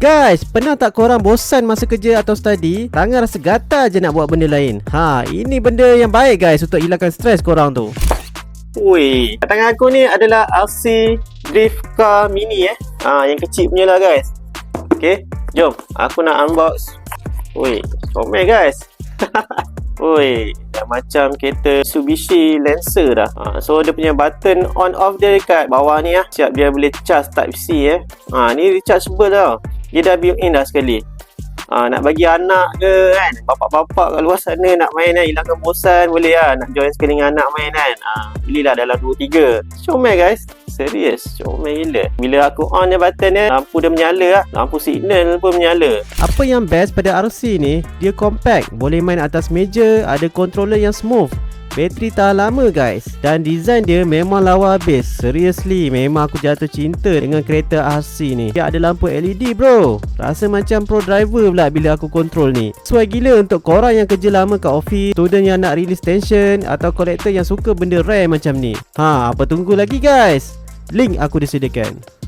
Guys, pernah tak korang bosan masa kerja atau study? Tangan rasa gatal je nak buat benda lain. Ha, ini benda yang baik guys untuk hilangkan stres korang tu. Kat tangan aku ni adalah RC Drift Car Mini eh. Ha, yang kecil punya lah guys. Okay, jom. Aku nak unbox. Woi, comel guys. Woi, dah macam kereta Mitsubishi Lancer dah. Ha, so dia punya button on off dia dekat bawah ni ah. Siap dia boleh charge type C eh. Ha, ni rechargeable tau. Dia dah built in dah sekali. Ha, nak bagi anak ke kan? Bapak-bapak kat luar sana nak main kan? Hilangkan bosan boleh lah Nak join sekali dengan anak main kan? Ha, Belilah dalam 2-3 Comel guys. Serius Comel gila. Bila aku on dia button dia Lampu dia menyala lah Lampu signal pun menyala. Apa yang best pada RC ni, dia compact, boleh main atas meja, ada controller yang smooth. Bateri tahan lama guys. Dan design dia memang lawa habis. Seriously memang aku jatuh cinta dengan kereta RC ni. Dia ada lampu LED bro. Rasa macam pro driver pula bila aku control ni. Sesuai gila untuk korang yang kerja lama kat office Student yang nak release tension Atau kolektor yang suka benda rare macam ni. Ha apa tunggu lagi guys? Link aku disediakan